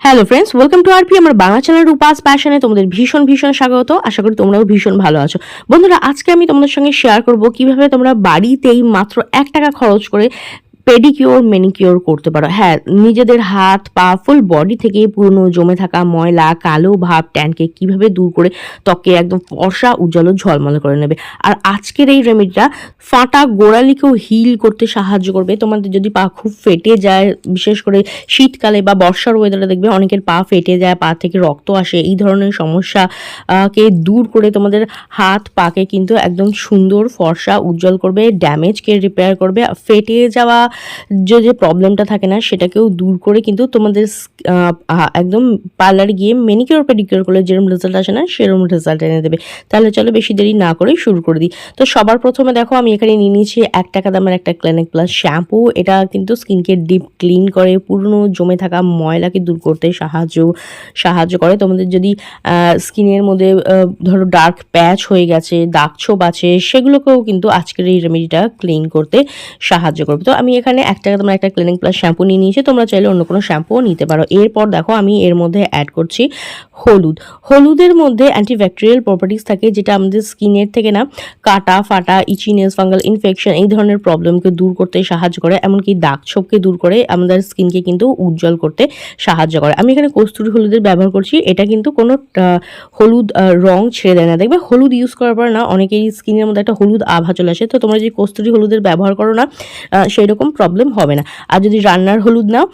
Hello friends welcome to R আমার Bangla channel Rupa's প্যাশনে তোমাদের ভীষণ ভীষণ স্বাগত। আশা করি তোমরাও ভীষণ ভালো আছো। বন্ধুরা, আজকে আমি তোমাদের সঙ্গে শেয়ার করব কীভাবে তোমরা বাড়িতেই মাত্র এক টাকা খরচ করে পেডিকিওর মেনিকিওর করতে পারো। হ্যাঁ নিজেদের হাত পা ফুল বডি থেকে পুরনো জমে থাকা ময়লা কালো ভাব ট্যানকে কীভাবে দূর করে ত্বকে একদম ফর্সা উজ্জ্বল ঝলমলে করে নেবে। আর আজকের এই রেমেডিটা ফাটা গোড়ালিকেও হিল করতে সাহায্য করবে। তোমাদের যদি পা খুব ফেটে যায় বিশেষ করে শীতকালে বা বর্ষার ওয়েদারে দেখবে অনেকের পা ফেটে যায় পা থেকে রক্ত আসে এই ধরনের সমস্যা আহ, কে দূর করে তোমাদের হাত পাকে কিন্তু একদম সুন্দর ফর্সা উজ্জ্বল করবে ড্যামেজকে রিপেয়ার করবে। ফেটে যাওয়া যে যে প্রবলেমটা থাকে না, সেটাকেও দূর করে কিন্তু তোমাদের একদম পার্লারে গিয়ে মেনিকিওর পেডিকিওর করলে যেরকম রেজাল্ট আসে না সেরকম রেজাল্ট এনে দেবে। তাহলে চলো বেশি দেরি না করে শুরু করে দিই। তো সবার প্রথমে দেখো, আমি এখানে নিয়ে নিয়েছি এক টাকা দামের একটা ক্লিনিক প্লাস শ্যাম্পু এটা কিন্তু স্কিনকে ডিপ ক্লিন করে, পুরনো জমে থাকা ময়লাকে দূর করতে সাহায্য সাহায্য করে। তোমাদের যদি স্কিনের মধ্যে ধরো ডার্ক প্যাচ হয়ে গেছে, দাগ ছোপ আছে, সেগুলোকেও কিন্তু আজকের এই রেমেডিটা ক্লিন করতে সাহায্য করবে। তো আমি এখানে এক টাকা তোমার একটা ক্লিনিক প্লাস শ্যাম্পু নিয়ে নিয়েছি, তোমরা চাইলে অন্য কোনো শ্যাম্পুও নিতে পারো। এরপর দেখো আমি এর মধ্যে অ্যাড করছি হলুদ। হলুদের মধ্যে অ্যান্টিব্যাকটেরিয়াল প্রপার্টিস থাকে, যেটা আমাদের স্কিনের থেকে না কাটা, ফাটা ইচিনেস ফাঙ্গাল ইনফেকশন এই ধরনের প্রবলেমকে দূর করতে সাহায্য করে, এমনকি দাগ ছোপকে দূর করে আমাদের স্কিনকে কিন্তু উজ্জ্বল করতে সাহায্য করে। আমি এখানে কস্তুরি হলুদের ব্যবহার করছি, এটা কিন্তু কোনো হলুদ রং ছেড়ে দেয় না। দেখবে হলুদ ইউজ করার পর না অনেকেই স্কিনের মধ্যে একটা হলুদ আভা চলে আসে। তো তোমরা যদি কস্তুরি হলুদের ব্যবহার করো না সেই প্রবলেম হবে না। আর যদি রান্নার হলুদ নাও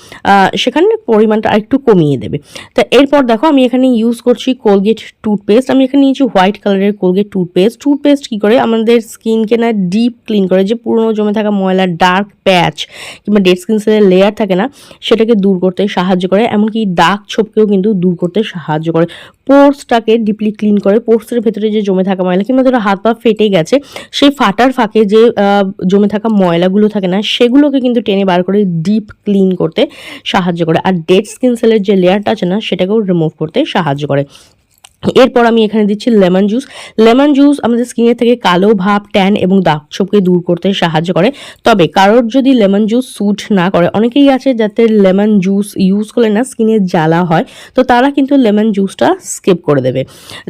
সেখানে পরিমাণটা আরেকটু কমিয়ে দেবে। তা এরপর দেখো আমি এখানে ইউজ করছি কোলগেট টুথপেস্ট আমি এখানে নিয়েছি হোয়াইট কালারের কোলগেট টুথপেস্ট টুথপেস্ট কী করে? আমাদের স্কিনকে না ডিপ ক্লিন করে, যে পুরনো জমে থাকা ময়লা ডার্ক প্যাচ কিংবা ডেড স্কিন সেলের লেয়ার থাকে না, সেটাকে দূর করতে সাহায্য করে। এমনকি দাগ ছোপকেও কিন্তু দূর করতে সাহায্য করে। পোর্সটাকে ডিপলি ক্লিন করে, পোর্সের ভেতরে যে জমে থাকা ময়লা কিংবা ধরো হাত পা ফেটে গেছে, সেই ফাটার ফাঁকে যে জমে থাকা ময়লাগুলো থাকে না, সেগুলোকে কিন্তু টেনে বার করে ডিপ ক্লিন করতে সাহায্য করে। আর ডেড স্কিন সেলের যে লেয়ারটা আছে না, সেটাকেও রিমুভ করতে সাহায্য করে। এরপর আমি এখানে দিচ্ছি লেমন জুস। লেমন জুস আমাদের স্কিনের থেকে কালো ভাব ট্যান এবং দাগ ছোপকে দূর করতে সাহায্য করে। তবে কারোর যদি লেমন জুস স্যুট না করে, অনেকেই আছে যাতে লেমন জুস ইউজ করলে না স্কিনের জ্বালা হয়, তো তারা কিন্তু লেমন জুসটা স্কিপ করে দেবে।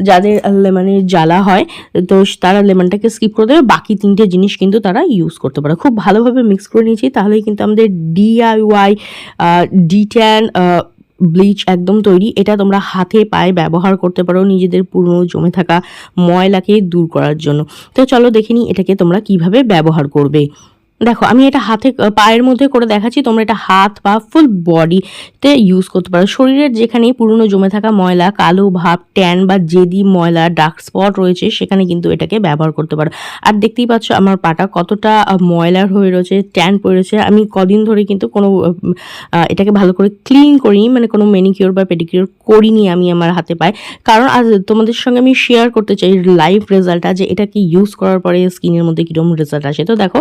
যাদের লেমনের জ্বালা হয়, তো তারা লেমনটাকে স্কিপ করে দেবে। বাকি তিনটে জিনিস কিন্তু তারা ইউজ করতে পারে। খুব ভালোভাবে মিক্স করে নিয়েছি, তাহলেই কিন্তু আমাদের ডিআইওয়াই ডিট্যান ব্লিচ একদম তৈরি। এটা তোমরা হাতে পায়ে ব্যবহার করতে পারো নিজেদের পুরনো জমে থাকা ময়লাকে দূর করার জন্য। তো চলো দেখে নিই এটাকে তোমরা কীভাবে ব্যবহার করবে। দেখো, আমি এটা হাতে পায়ের মধ্যে করে দেখাচ্ছি, তোমরা এটা হাত বা ফুল বডিতে ইউজ করতে পারো। শরীরের যেখানে পুরনো জমে থাকা ময়লা, কালো ভাব ট্যান বা জেদি ময়লা ডার্ক স্পট রয়েছে, সেখানে কিন্তু এটাকে ব্যবহার করতে পারো। আর দেখতেই পাচ্ছ আমার পাটা কতটা ময়লার হয়ে রয়েছে ট্যান পড়ে রয়েছে। আমি কদিন ধরে কিন্তু কোনো এটাকে ভালো করে ক্লিন করিনি মানে কোনো মেনিকিওর বা পেডিকিওর করিনি আমি আমার হাতে পায়ে। কারণ আজ তোমাদের সঙ্গে আমি শেয়ার করতে চাই লাইভ রেজাল্টটা যে এটাকে ইউজ করার পরে স্কিনের মধ্যে কীরকম রেজাল্ট আসে। তো দেখো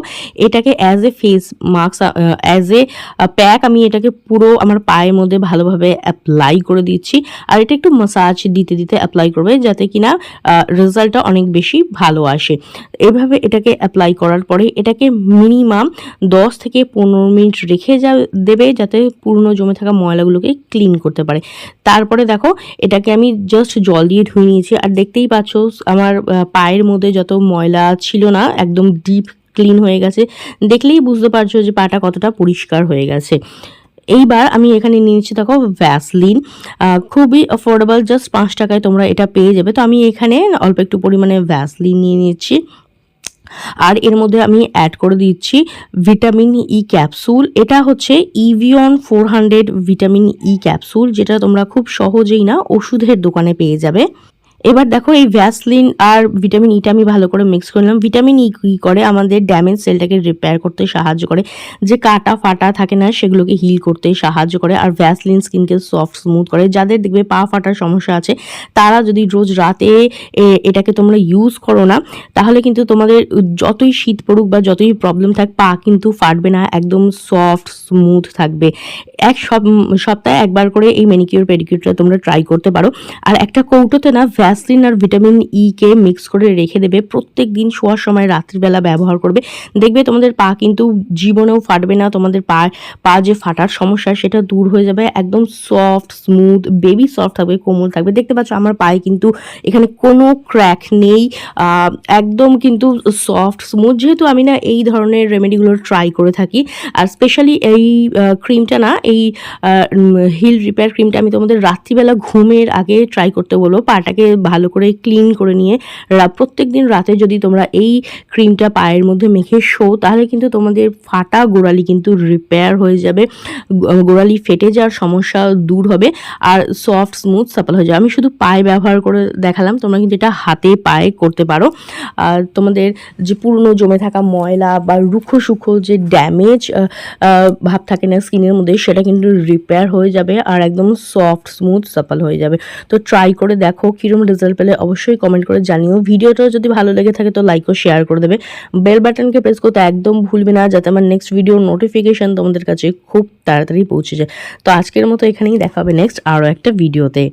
এটাকে as a face mask as a pack আমি এটাকে পুরো আমার পায়ের মধ্যে ভালোভাবে অ্যাপ্লাই করে দিচ্ছি। আর এটা একটু মাসাজ দিতে দিতে অ্যাপ্লাই করবে যাতে কিনা রেজাল্টটা অনেক বেশি ভালো আসে। এভাবে এটাকে অ্যাপ্লাই করার পরে এটাকে মিনিমাম দশ থেকে পনেরো মিনিট রেখে যা, দেবে যাতে পুরনো জমে থাকা ময়লাগুলোকে ক্লিন করতে পারে। তারপরে দেখো, এটাকে আমি জাস্ট জল দিয়ে ধুয়ে নিয়েছি। আর দেখতেই পাচ্ছ, আমার পায়ের মধ্যে যত ময়লা ছিল না, একদম ডিপ ক্লিন হয়ে গেছে। দেখলেই বুঝতে পারছ যে পাটা কতটা পরিষ্কার হয়ে গেছে। এইবার আমি এখানে নিয়েছি দেখো ভ্যাসলিন খুবই অ্যাফোর্ডেবল জাস্ট পাঁচ টাকায় তোমরা এটা পেয়ে যাবে। তো আমি এখানে অল্প একটু পরিমাণে ভ্যাসলিন নিয়ে নিচ্ছি। আর এর মধ্যে আমি অ্যাড করে দিচ্ছি ভিটামিন ই ক্যাপসুল এটা হচ্ছে Evion four hundred vitamin E capsule যেটা তোমরা খুব সহজেই না ওষুধের দোকানে পেয়ে যাবে। এবার দেখো এই ভ্যাসলিন আর ভিটামিন ইটা আমি ভালো করে মিক্স করলাম ভিটামিন ই কী করে? আমাদের ড্যামেজ সেলটাকে রিপেয়ার করতে সাহায্য করে। যে কাটা ফাটা থাকে না, সেগুলোকে হিল করতে সাহায্য করে। আর ভ্যাসলিন স্কিনকে সফট স্মুথ করে। যাদের দেখবে পা ফাটার সমস্যা আছে, তারা যদি রোজ রাতে এটাকে তোমরা ইউজ করো না, তাহলে কিন্তু তোমাদের যতই শীত পড়ুক বা যতই প্রবলেম থাক, পা কিন্তু ফাটবে না। একদম সফট স্মুথ থাকবে। এক সপ্তাহে একবার করে এই ম্যানিকিউর পেডিকিউরটা তোমরা ট্রাই করতে পারো। আর একটা কৌটোতে না ভ্যাসলিন আর ভিটামিন ই কে মিক্স করে রেখে দেবে। প্রত্যেক দিন শোয়ার সময় রাত্রিবেলা ব্যবহার করবে। দেখবে তোমাদের পা কিন্তু জীবনেও ফাটবে না, তোমাদের পা পা যে ফাটার সমস্যা সেটা দূর হয়ে যাবে। একদম সফট স্মুথ বেবি সফট থাকবে, কোমল থাকবে। দেখতে পাচ্ছ আমার পায়ে কিন্তু এখানে কোনো ক্র্যাক নেই। একদম কিন্তু সফট স্মুথ যেহেতু আমি না এই ধরনের রেমেডিগুলো ট্রাই করে থাকি, আর স্পেশালি এই ক্রিমটা না, এই হিল রিপেয়ার ক্রিমটা আমি তোমাদের রাত্রিবেলা ঘুমের আগে ট্রাই করতে বলব। পাটাকে ভালো করে ক্লিন করে নিয়ে প্রত্যেক দিন রাতে যদি তোমরা এই ক্রিমটা পায়ের মধ্যে মেখে শো, তাহলে কিন্তু তোমাদের ফাটা গোড়ালি কিন্তু রিপেয়ার হয়ে যাবে। গোড়ালি ফেটে যাওয়ার সমস্যা দূর হবে আর সফট স্মুথ সাপল হয়ে যাবে। আমি শুধু পায়ে ব্যবহার করে দেখালাম, তোমরা কিন্তু এটা হাতে পায়ে করতে পারো। আর তোমাদের যে পুরনো জমে থাকা ময়লা বা রুখো সুখো যে ড্যামেজ ভাব থাকে না স্কিনের মধ্যে, সেটা কিন্তু রিপেয়ার হয়ে যাবে আর একদম সফট স্মুথ সাপল হয়ে যাবে। তো ট্রাই করে দেখো কীরকম রেজাল্ট পেলে অবশ্যই কমেন্ট করে জানিও। ভিডিওটা যদি ভালো লেগে থাকে তো লাইক ও শেয়ার করে দেবে। বেল বাটনকে প্রেস করতে একদম ভুলবে না, যাতে আমার নেক্সট ভিডিও নোটিফিকেশান তোমাদের কাছে খুব তাড়াতাড়ি পৌঁছে যায়। তো আজকের মতো এখানেই দেখাবে নেক্সট আরও একটা ভিডিওতে